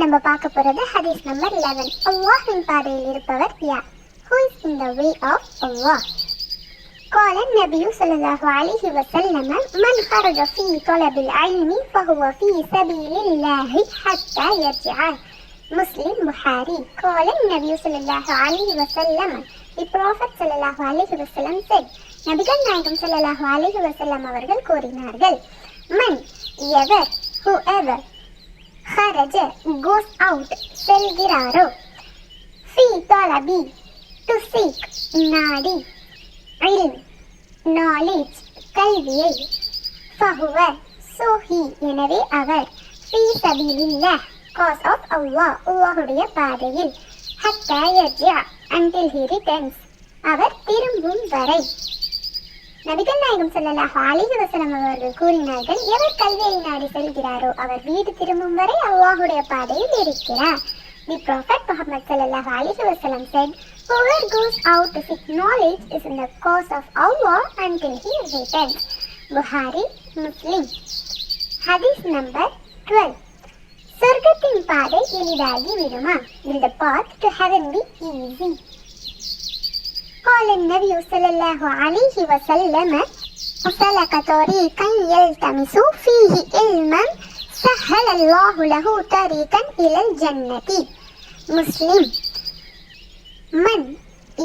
நம்ம பார்க்க போறது ஹதீஸ் நம்பர் 11 அல்லாஹ்வின் பாதையில் இருப்பவர் யார் who is in the way of Allah قال النبي صلى الله عليه وسلم من خرج في طلب العلم فهو في سبيل الله حتى يرجع مسلم بخاري قال النبي صلى الله عليه وسلم the prophet صلى الله عليه وسلم said நபிகள் நாயகம் ஸல்லல்லாஹு அலைஹி வஸல்லம் அவர்கள் கூறினார்கள் மன் எவர் whoever ரஜ goes out செல்கிறாரோ Fi talabi டு seek நாடி ilm knowledge கல்வியை ஃபஹுவ சோஹி எனவே அவர் ஃபீ சபீலில்லாஹ் காஸ் ஆஃப் அல்லாஹ் அல்லாஹ்வுடைய பாதையில் ஹத்தா யர்ஜிஅ அண்டில் he returns அவர் திரும்பும் வரை நபிகள் நாயகம் சொல்லலாஹ் அலிஹி வசலம் அவர்கள் கூறினார்கள் எவர் கல்வியை நாடி செல்கிறாரோ அவர் வீடு திரும்பும் வரை அல்லாஹுடைய பாதையில் இருக்கிறார் தி ப்ராஃபட் முகமது சல்லாஹ் அலிஹி வசலம் said whoever goes out to seek knowledge is in the cause of Allah until he returns Bukhari முஸ்லிம் ஹதீஸ் நம்பர் டுவெல் சொர்க்கத்தின் பாதை எளிதாகி விடுமா இந்த the path to heaven be easy قال النبي صلى الله عليه وسلم وسلك طريقا يلتمس فيه علما سهل الله له طريقا إلى الجنة مسلم من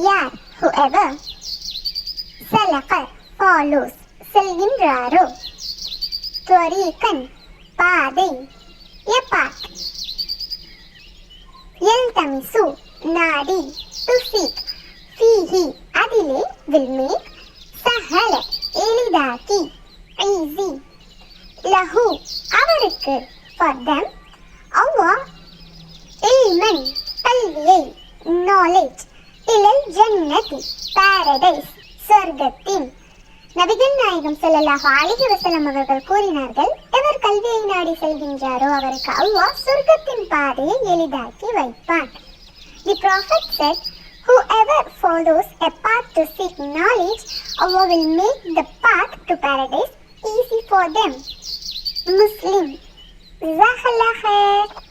யார் whoever சலக follows செல்கின்றாரோ துவரீகன் பாதை a path எல்தமிசு நாடி எளிதாக்கி ஈஸி லஹு அவருக்கு ஃபார் them அல்லாஹ் இல்மன் கல்வியை நாலேஜ் இலல் ஜன்னதி பாரடைஸ் சொர்க்கத்தின். நபிகள் நாயகம் ஸல்லல்லாஹு அலிஹி வசலம் அவர்கள் கூறினார்கள் எவர் கல்வியை நாடி செல்கின்றாரோ அவருக்கு அல்லாஹ் சொர்க்கத்தின் பாதையை எளிதாக்கி வைப்பான். The prophet said Whoever follows a path to seek knowledge, Allah will make the path to paradise easy for them. Muslim. Jazakallah.